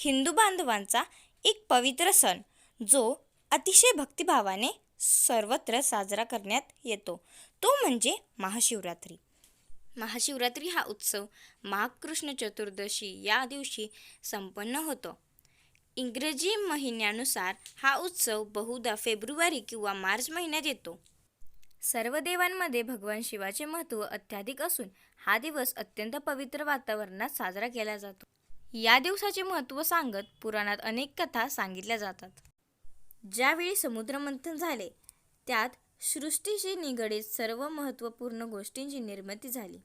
हिंदू बांधवांचा एक पवित्र सण जो अतिशय भक्तिभावाने सर्वत्र साजरा करण्यात येतो. तो म्हणजे महाशिवरात्री. महाशिवरात्री हा उत्सव माघ कृष्ण चतुर्दशी या दिवशी संपन्न होतो. इंग्रजी महिन्यानुसार हा उत्सव बहुधा फेब्रुवारी किंवा मार्च महिन्यात येतो. सर्व देवांमध्ये भगवान शिवाचे महत्त्व अत्याधिक असून हा दिवस अत्यंत पवित्र वातावरणात साजरा केला जातो. या दिवसाचे महत्त्व सांगत पुराणात अनेक कथा सांगितल्या जातात. ज्यावेळी समुद्रमंथन झाले त्यात सृष्टीशी निगडीत सर्व महत्त्वपूर्ण गोष्टींची निर्मिती झाली.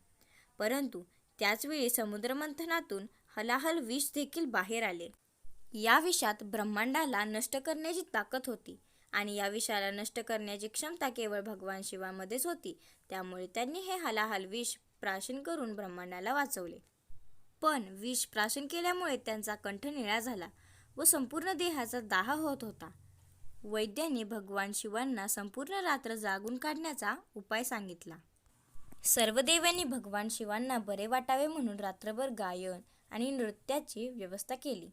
परंतु त्याचवेळी समुद्रमंथनातून हलाहल विष देखील बाहेर आले. या विषात ब्रह्मांडाला नष्ट करण्याची ताकद होती आणि या विषाला नष्ट करण्याची क्षमता केवळ भगवान शिवामध्येच होती. त्यामुळे त्यांनी हे हलाहल विष प्राशन करून ब्रह्मांडाला वाचवले. पण विष प्राशन केल्यामुळे त्यांचा कंठ निळा झाला व संपूर्ण देहाचा दाह होत होता. वैद्यांनी भगवान शिवांना संपूर्ण रात्र जागून काढण्याचा उपाय सांगितला. सर्व देवांनी भगवान शिवांना बरे वाटावे म्हणून रात्रभर गायन आणि नृत्याची व्यवस्था केली.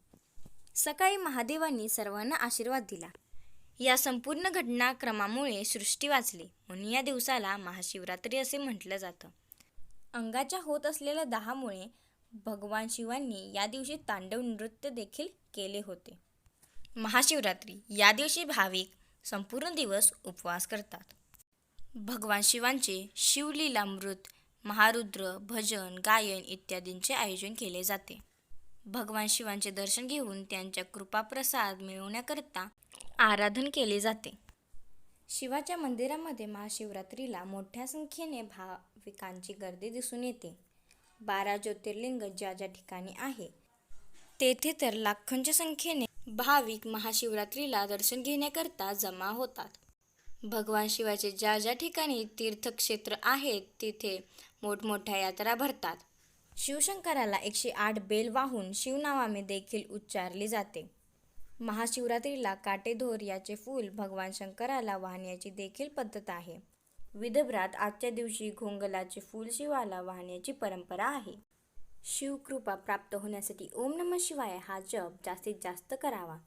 सकाळी महादेवांनी सर्वांना आशीर्वाद दिला. या संपूर्ण घटनाक्रमामुळे सृष्टी वाचली. म्हणून या दिवसाला महाशिवरात्री असे म्हटलं जातं. अंगाच्या होत असलेल्या दाहामुळे भगवान शिवांनी या दिवशी तांडव नृत्य देखील केले होते. महाशिवरात्री या दिवशी भाविक संपूर्ण दिवस उपवास करतात. भगवान शिवांचे शिवलीलामृत महारुद्र भजन गायन इत्यादींचे आयोजन केले जाते. भगवान शिवांचे दर्शन घेऊन त्यांच्या कृपाप्रसाद मिळवण्याकरता आराधन केले जाते. शिवाच्या मंदिरामध्ये महाशिवरात्रीला मोठ्या संख्येने भाविकांची गर्दी दिसून येते. बारा ज्योतिर्लिंग ज्या ज्या ठिकाणी आहे. तेथे तर लाखोंच्या संख्येने भाविक महाशिवरात्रीला दर्शन घेण्याकरता जमा होतात. भगवान शिवाचे ज्या ज्या ठिकाणी तीर्थक्षेत्र आहेत तिथे मोठमोठ्या यात्रा भरतात. शिवशंकराला एकशे आठ बेल वाहून शिवनावामे देखील उच्चारली जाते. महाशिवरात्रीला काटेधोर याचे फूल भगवान शंकराला वाहण्याची देखील पद्धत आहे. विदर्भात आजच्या दिवशी घोंगलाचे फूल शिवाला वाहण्याची परंपरा आहे. शिवकृपा प्राप्त होण्यासाठी ओम नम शिवाय हा जप जास्तीत जास्त करावा.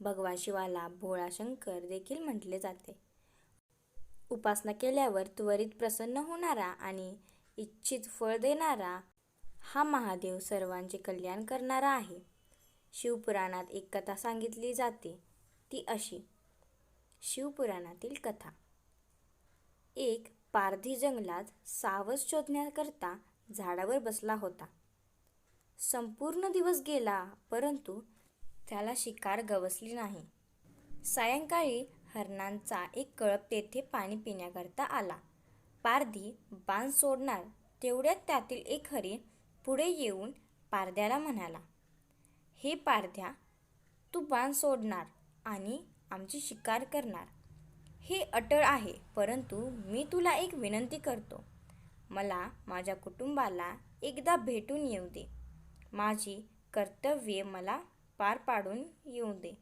भगवान शिवाला भोळा शंकर देखील म्हटले जाते. उपासना केल्यावर त्वरित प्रसन्न होणारा आणि इच्छित फळ देणारा हा महादेव सर्वांचे कल्याण करणारा आहे. शिवपुराणात एक कथा सांगितली जाते. ती अशी. शिवपुराणातील कथा. एक पारधी जंगलात सावज शोधण्याकरता झाडावर बसला होता. संपूर्ण दिवस गेला परंतु त्याला शिकार गवसली नाही. सायंकाळी हरणांचा एक कळप तेथे पाणी पिण्याकरता आला. पारधी बाण सोडणार तेवढ्यात त्यातील एक हरिण पुढे येऊन पारध्याला म्हणाला हे पारध्या तू बाण सोडणार आणि आमची शिकार करणार. हे अटळ आहे परंतु मी तुला एक विनंती करतो. मला माझ्या कुटुंबाला एकदा भेटून येऊ दे. माझी कर्तव्ये मला पार पाडून येऊ दे.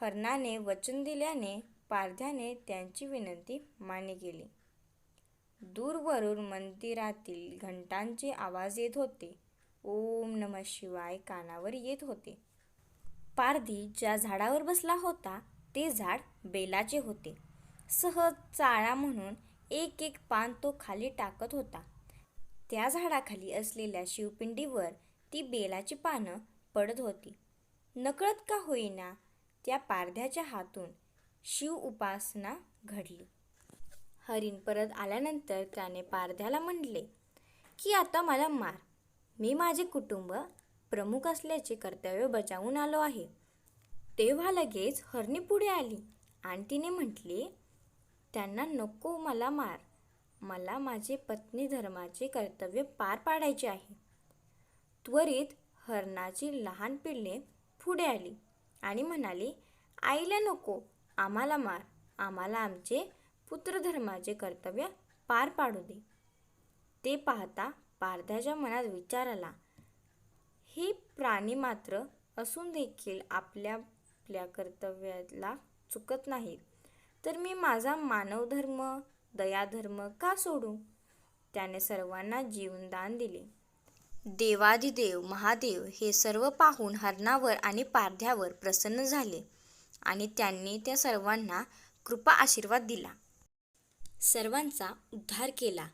हरणाने वचन दिल्याने पारध्याने त्यांची विनंती मान्य केली. दूरवरून मंदिरातील घंटांचे आवाज येत होते. ओम नम शिवाय कानावर येत होते. पारधी ज्या झाडावर बसला होता ते झाड बेलाचे होते. सहज चाळा म्हणून एक एक पान तो खाली टाकत होता. त्या झाडाखाली असलेल्या शिवपिंडीवर ती बेलाची पानं पडत होती. नकळत का होईना त्या पारध्याच्या हातून शिव उपासना घडली. हरिण परत आल्यानंतर त्याने पारध्याला म्हणले की आता मला मार. मी माझे कुटुंब प्रमुख असल्याचे कर्तव्य बजावून आलो आहे. तेव्हा लगेच हरणी पुढे आली आणि तिने म्हटले त्यांना नको मला मार. मला माझे पत्नी धर्माचे कर्तव्य पार पाडायचे आहे. त्वरित हरणाची लहान पिल्ले पुढे आली आणि म्हणाली आईला नको आम्हाला मार. आम्हाला आमचे पुत्रधर्माचे कर्तव्य पार पाडू दे. ते पाहता पारध्याच्या मनात विचार आला हे प्राणी मात्र असून देखील आपल्या आपल्या कर्तव्याला चुकत नाहीत तर मी माझा मानवधर्म दयाधर्म का सोडू? त्याने सर्वांना जीवनदान दिले. देवाधिदेव महादेव हे सर्व पाहून हरणावर आणि पारध्यावर प्रसन्न झाले आणि त्यांनी त्या सर्वांना कृपा आशीर्वाद दिला. सर्वांचा उद्धार केला.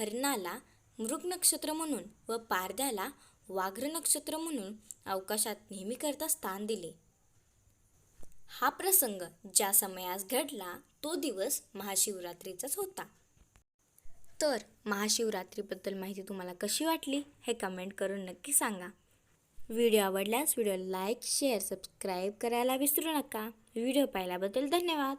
हरणाला मृग नक्षत्र म्हणून व पारध्याला वाघ्र नक्षत्र म्हणून अवकाशात नेहमीकरता स्थान दिले. हा प्रसंग ज्या समयास घडला तो दिवस महाशिवरात्रीचाच होता. तर महाशिवरात्रीबद्दल माहिती तुम्हाला कशी वाटली हे कमेंट करून नक्की सांगा. व्हिडिओ आवडल्यास व्हिडिओ लाईक शेअर सबस्क्राईब करायला विसरू नका. व्हिडिओ पाहिल्याबद्दल धन्यवाद.